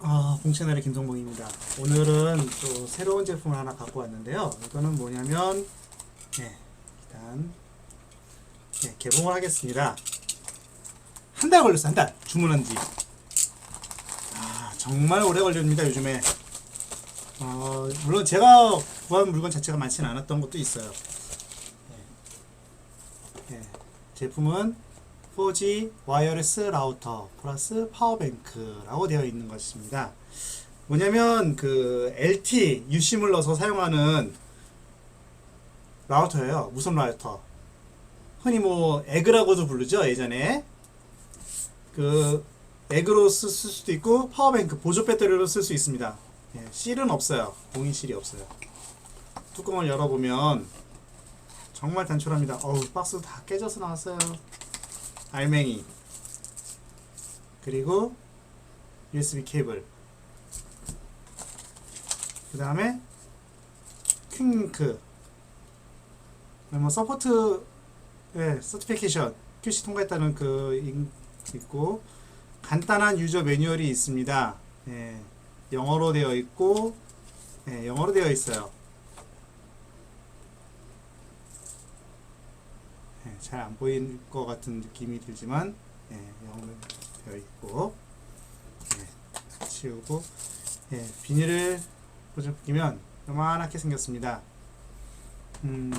아, 봉채널의 김성봉입니다. 오늘은 또 새로운 제품을 하나 갖고 왔는데요. 이거는 뭐냐면, 네, 일단, 네, 개봉을 하겠습니다. 한 달 걸렸어, 한 달. 주문한 지. 아, 정말 오래 걸립니다, 요즘에. 어, 물론 제가 구한 물건 자체가 많지는 않았던 것도 있어요. 네. 네, 제품은 4G 와이어리스 라우터 플러스 파워뱅크라고 되어 있는 것입니다. 뭐냐면 그 LT 유심을 넣어서 사용하는 라우터예요. 무선 라우터. 흔히 뭐 에그라고도 부르죠. 예전에 그 에그로 쓸 수도 있고 파워뱅크 보조 배터리로 쓸 수 있습니다. 예, 실은 없어요. 공인 실이 없어요. 뚜껑을 열어보면 정말 단촐합니다. 어우 박스 다 깨져서 나왔어요. 알맹이 그리고 USB 케이블 그 다음에 퀵링크 뭐 서포트 예, 서티피케이션 QC 통과했다는 그 인- 있고 간단한 유저 매뉴얼이 있습니다. 예, 영어로 되어 있고 예, 영어로 되어 있어요. 잘 안 보일 것 같은 느낌이 들지만 예, 영어로 되어 있고 예, 치우고 예, 비닐을 보시면 요만하게 생겼습니다. 음,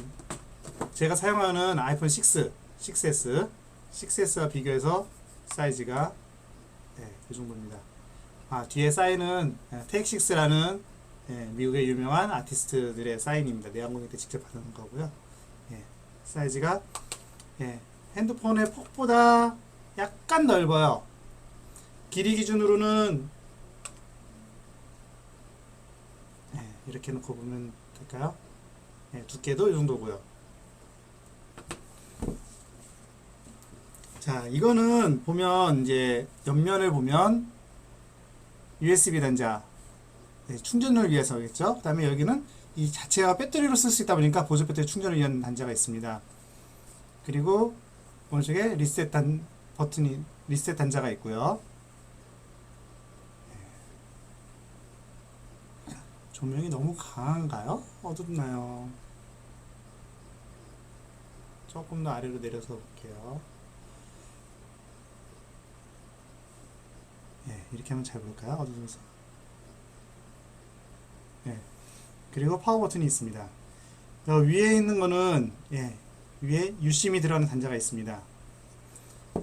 제가 사용하는 아이폰 6, 6S, 6S와 비교해서 사이즈가 예, 이 정도입니다. 아, 뒤에 사인은 테이크 6라는 예, 미국의 유명한 아티스트들의 사인입니다. 내한공연 때 직접 받은 거고요. 예, 사이즈가 예, 핸드폰의 폭보다 약간 넓어요. 길이 기준으로는 예, 이렇게 놓고 보면 될까요? 예, 두께도 이 정도고요. 자, 이거는 보면 이제 옆면을 보면 USB 단자 네, 충전을 위해서겠죠. 그다음에 여기는 이 자체가 배터리로 쓸 수 있다 보니까 보조 배터리 충전을 위한 단자가 있습니다. 그리고 오른쪽에 리셋 단 버튼이 리셋 단자가 있고요. 네. 조명이 너무 강한가요? 어둡나요? 조금 더 아래로 내려서 볼게요. 예, 이렇게 하면 잘 볼까요? 어두워서. 예. 그리고 파워 버튼이 있습니다. 여 위에 있는 거는 예, 위에 유심이 들어가는 단자가 있습니다.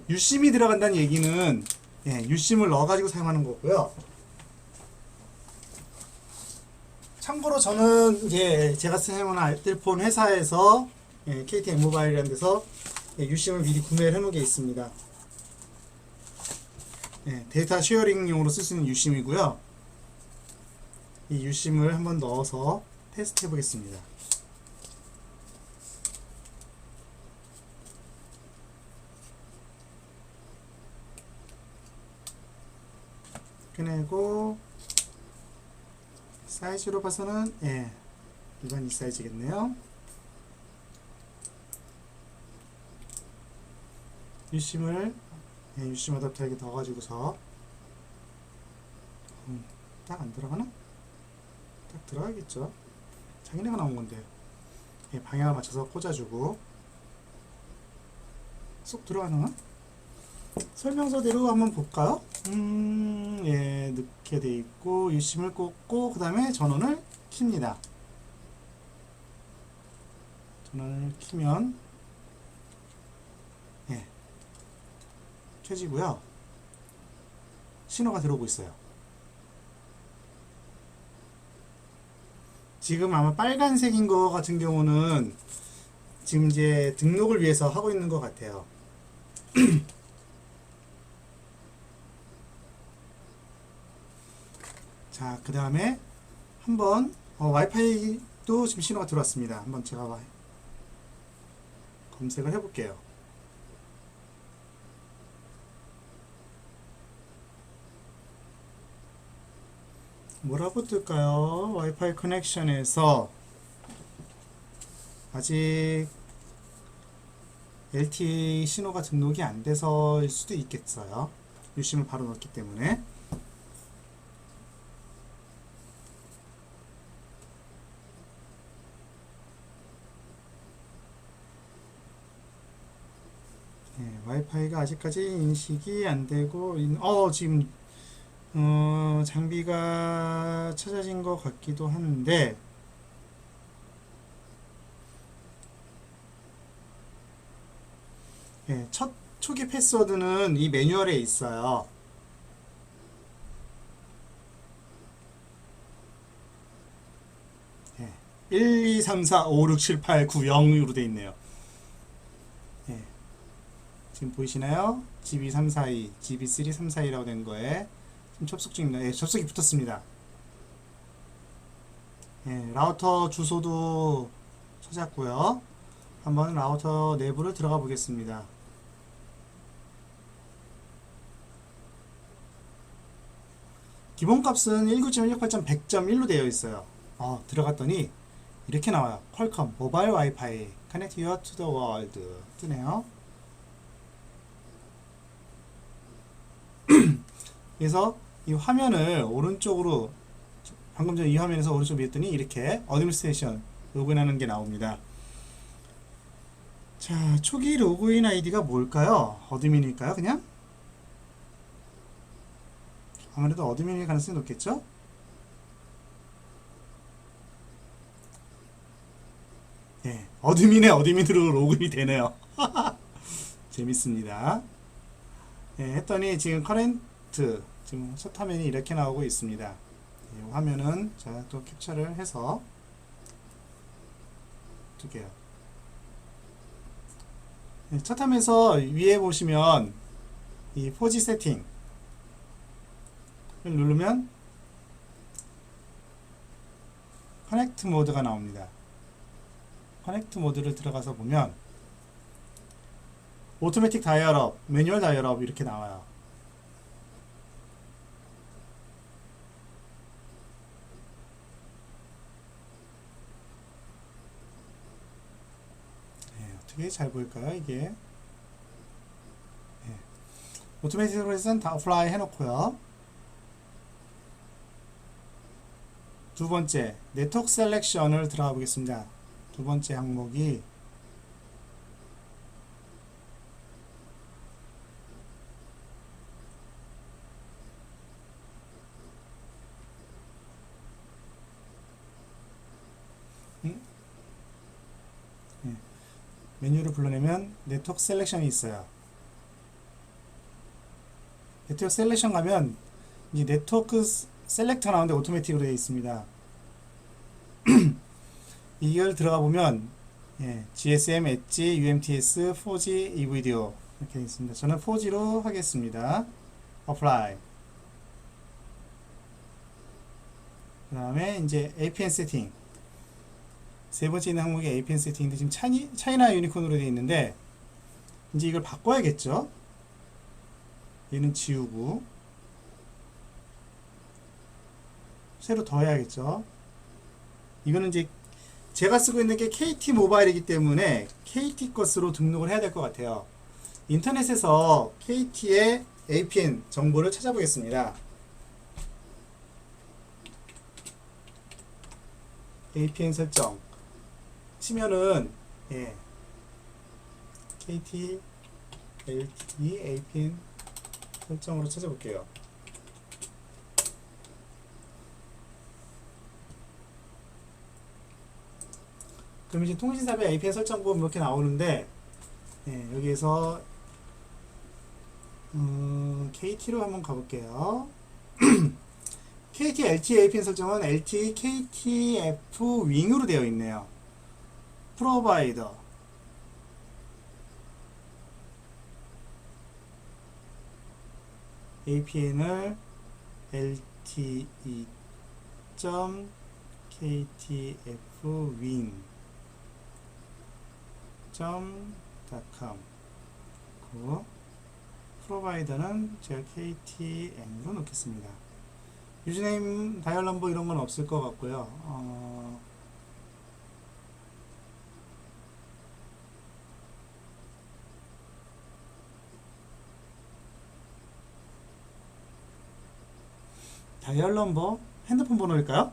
유심이 들어간다는 얘기는 예, 유심을 넣어가지고 사용하는 거고요. 참고로 저는 이제 제가 사용하는 알뜰폰 회사에서 예, KT M 모바일이라는 데서 예, 유심을 미리 구매를 해놓은 게 있습니다. 예, 데이터 쉐어링용으로 쓸 수 있는 유심이고요. 이 유심을 한번 넣어서 테스트 해보겠습니다. 꺼내고 사이즈로 봐서는 예 일반 이 사이즈겠네요. 유심을 예, 유심 어댑터에게 넣어가지고서 음, 딱 안 들어가나? 딱 들어가겠죠. 자기네가 나온 건데 예, 방향을 맞춰서 꽂아주고 쏙 들어가나? 설명서대로 한번 볼까요? 음, 예, 넣게 돼 있고 유심을 꽂고 그 다음에 전원을 킵니다. 전원을 키면 예, 켜지고요. 신호가 들어오고 있어요. 지금 아마 빨간색인 거 같은 경우는 지금 이제 등록을 위해서 하고 있는 것 같아요. 자, 그 다음에 한번 어, 와이파이도 지금 신호가 들어왔습니다. 한번 제가 와- 검색을 해볼게요. 뭐라고 뜰까요? 와이파이 커넥션에서 아직 LTE 신호가 등록이 안 돼서일 수도 있겠어요. 유심을 바로 넣었기 때문에. 와이파이가 아직까지 인식이 안 되고 있- 어 지금 어 장비가 찾아진 것 같기도 한데 예, 첫 초기 패스워드는 이 매뉴얼에 있어요. 예, 1, 2, 3, 4, 5, 6, 7, 8, 9, 0으로 돼 있네요. 예, 지금 보이시나요? GB 342, GB 3 342라고 된 거에 지금 접속 중입니다. 예, 접속이 붙었습니다. 예, 라우터 주소도 찾았고요. 한번 라우터 내부를 들어가 보겠습니다. 기본값은 19.168.100.1로 되어 있어요. 어, 들어갔더니 이렇게 나와요. 퀄컴 모바일 와이파이 you to the world 뜨네요. 그래서 이 화면을 오른쪽으로 방금 전에 이 화면에서 오른쪽 밀었더니 이렇게 어드미니스트레이션 로그인하는 게 나옵니다. 자, 초기 로그인 아이디가 뭘까요? 어드민일까요? 그냥? 아무래도 어드민일 가능성이 높겠죠? 예, 어드민의 어드민으로 로그인이 되네요. 재밌습니다. 예, 했더니 지금 커렌트 지금 첫 화면이 이렇게 나오고 있습니다. 이 화면은 제가 또 캡처를 해서 두게요. 네, 첫 화면에서 위에 보시면 이 포지 세팅을 누르면 커넥트 모드가 나옵니다. 커넥트 모드를 들어가서 보면 오토매틱 다이얼업, 매뉴얼 다이얼업 이렇게 나와요. 네, 어떻게 잘 보일까요, 이게? 네. 오토매틱으로 해서는 다 어플라이 해놓고요. 두 번째, 네트워크 셀렉션을 들어가 보겠습니다. 두 번째 항목이 음? 네. 메뉴를 불러내면 네트워크 셀렉션이 있어요. 네트워크 셀렉션 가면 이 네트워크 셀렉터 나오는데 오토매틱으로 되어 있습니다. 이걸 들어가 보면 예, GSM, 엣지, UMTS, 4G, eVideo 이렇게 있습니다. 저는 4G로 하겠습니다. Apply. 그 다음에 이제 APN 세팅. 세 번째 있는 항목이 APN 세팅인데 지금 차이, 차이나 유니콘으로 되어 있는데 이제 이걸 바꿔야겠죠. 얘는 지우고 새로 더 해야겠죠. 이거는 이제 제가 쓰고 있는 게 KT 모바일이기 때문에 KT 것으로 등록을 해야 될 것 같아요. 인터넷에서 KT의 APN 정보를 찾아보겠습니다. APN 설정 치면은 예 KT LTE APN 설정으로 찾아볼게요. 그럼 이제 통신사의 APN 설정법 이렇게 나오는데 예, 여기에서 음, KT로 한번 가볼게요. KT LTE APN 설정은 LTE KTF 윙으로 되어 있네요. 프로바이더 APN을 LTE.KTF 윙 .com 그 프로바이더는 제가 KTM으로 놓겠습니다. 유즈네임, 다이얼 넘버 이런 건 없을 것 같고요. 어, 다이얼 넘버 핸드폰 번호일까요?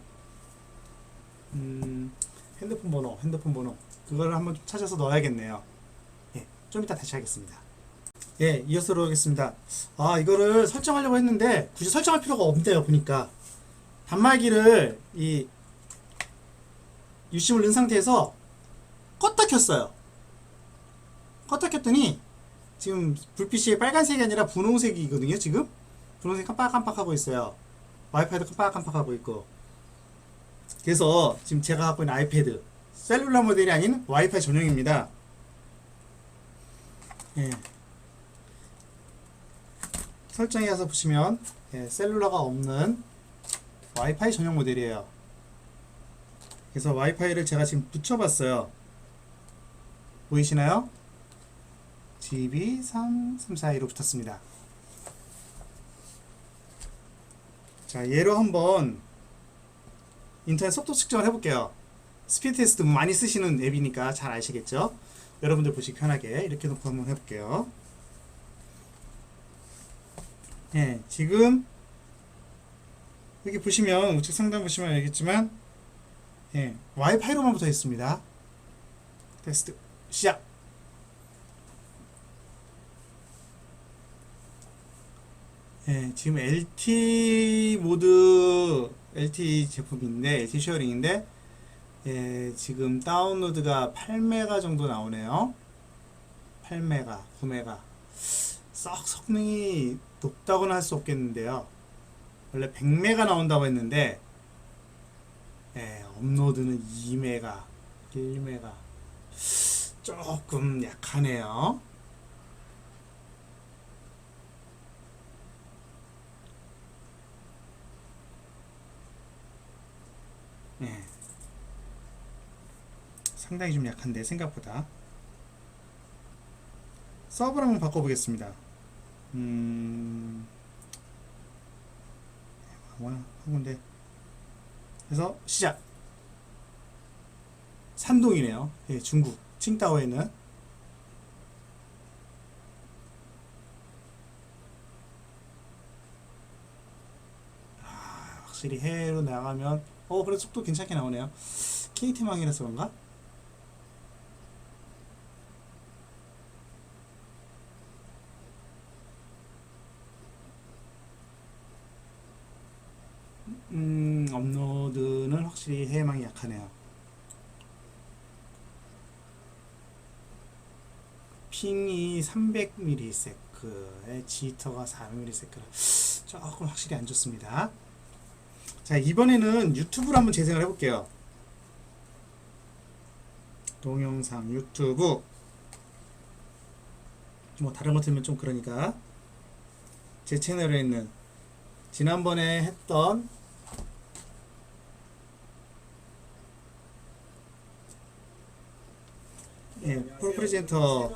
음, 핸드폰 번호, 핸드폰 번호. 그걸 한번 좀 찾아서 넣어야겠네요. 예, 좀 이따 다시 하겠습니다. 네, 이어서 들어오겠습니다. 아, 이거를 설정하려고 했는데 굳이 설정할 필요가 없대요, 보니까. 단말기를 이 유심을 넣은 상태에서 껐다 켰어요. 껐다 켰더니 지금 불빛이 빨간색이 아니라 분홍색이거든요, 지금. 분홍색 깜빡깜빡하고 있어요. 와이파이도 깜빡깜빡하고 있고. 그래서 지금 제가 갖고 있는 아이패드 셀룰라 모델이 아닌 와이파이 전용입니다. 예. 설정에 가서 보시면 예, 셀룰러가 없는 와이파이 전용 모델이에요. 그래서 와이파이를 제가 지금 붙여봤어요. 보이시나요? GB3342로 붙었습니다. 자, 얘로 한번 인터넷 속도 측정을 해볼게요. 스피드 테스트 많이 쓰시는 앱이니까 잘 아시겠죠? 여러분들 보시기 편하게 이렇게 놓고 한번 해볼게요. 예, 지금 여기 보시면 우측 상단 보시면 알겠지만 예, 와이파이로만 붙어 있습니다. 테스트 시작. 예, 지금 LT 모드 LT 제품인데 LT 쉐어링인데 예, 지금 다운로드가 8메가 정도 나오네요. 8메가, 9메가. 썩 성능이 높다고는 할 수 없겠는데요. 원래 100메가 나온다고 했는데 예, 업로드는 2메가, 1메가. 조금 약하네요. 예. 상당히 좀 약한데 생각보다. 서브를 한번 바꿔보겠습니다. 음. 뭐야 한군데. 그래서 시작. 산동이네요. 예, 중국. 칭다오에 있는. 아, 확실히 해외로 나가면 어 그래 속도 괜찮게 나오네요 KT망이라서 그런가? 음, 업로드는 확실히 해외망이 약하네요. 핑이 300ms에 지터가 400ms라 조금 확실히 안 좋습니다. 자, 이번에는 유튜브로 한번 재생을 해볼게요. 동영상 유튜브 뭐 다른 거 틀면 좀 그러니까 제 채널에 있는 지난번에 했던 예, 프로프레젠터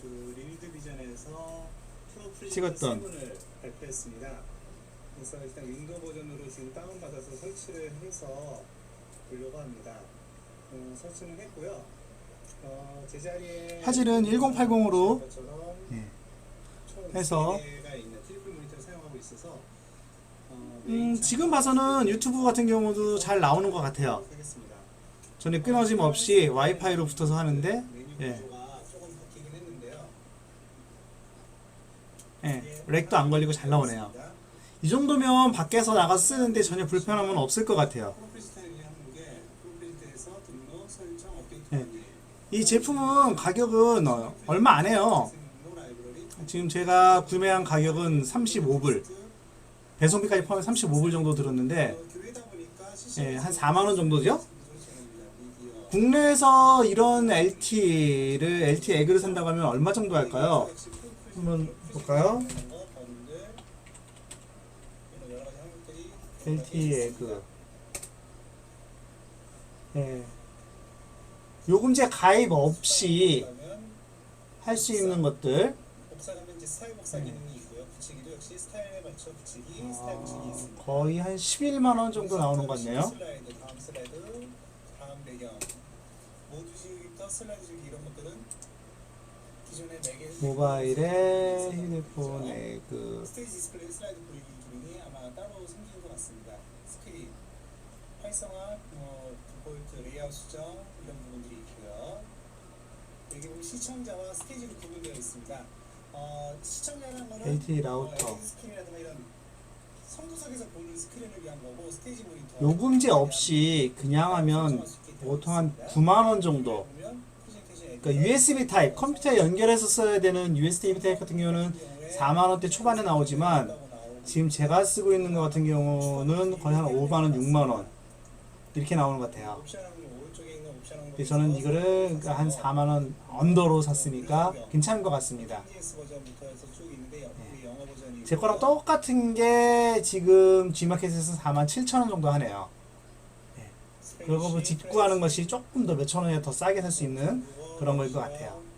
그 프로프레젠터 찍었던 7을 발표했습니다. 그래서 일단 윈도우 버전으로 지금 다운받아서 설치를 해서 보려고 합니다. 어, 설치는 했고요. 어, 제자리에 화질은 1080으로 것처럼 예, 총 해서 어, 음, 메인 지금 봐서는 유튜브 같은 경우도 잘 나오는 것 같아요. 하겠습니다. 전에 끊어짐 없이 와이파이로 붙어서 하는데 예. 예, 렉도 안 걸리고 잘 나오네요. 이 정도면 밖에서 나가서 쓰는데 전혀 불편함은 없을 것 같아요. 네. 이 제품은 가격은 어, 얼마 안 해요. 지금 제가 구매한 가격은 35불, 배송비까지 포함해 35불 정도 들었는데 예, 한 4만 원 정도죠? 국내에서 이런 LT를 LT 에그를 산다고 하면 얼마 정도 할까요? 한번 볼까요? LT 에그. 예. 요금제 가입 없이 할 수 있는 것들 어. 거의 한 11만 원 정도 나오는 것 같네요. 다음 배경. 모두식부터 슬라이드 주기 이런 것들은 모바일에 휴대폰 에 그 스테이지 디스플레이 슬라이드 보이기 기능이 아마 따로 생기는 것 같습니다. 스크린, 활성화, 뭐 디폴트 레이아웃 수정 이런 부분들이 있고요. 여기 보면 시청자와 스테이지로 구분되어 있습니다. 어, 시청자는 거는 LTE 라우터. 어, LED 스크린이라든가 이런 선두석에서 보는 스크린을 위한 거고 스테이지 모니터 요금제 없이 그냥 하면 보통 한 9만 원 정도. 그러니까 USB 타입 컴퓨터에 연결해서 써야 되는 USB 타입 같은 경우는 4만 원대 초반에 나오지만 지금 제가 쓰고 있는 것 같은 경우는 거의 한 5만 원, 6만 원 이렇게 나오는 것 같아요. 그래서 저는 이거를 그러니까 한 4만 원 언더로 샀으니까 괜찮은 것 같습니다. 제 거랑 똑같은 게 지금 G마켓에서 4만 7천 원 정도 하네요. 그리고 뭐 직구하는 것이 조금 더 몇천 원에 더 싸게 살 수 있는 그런 거일 것 같아요.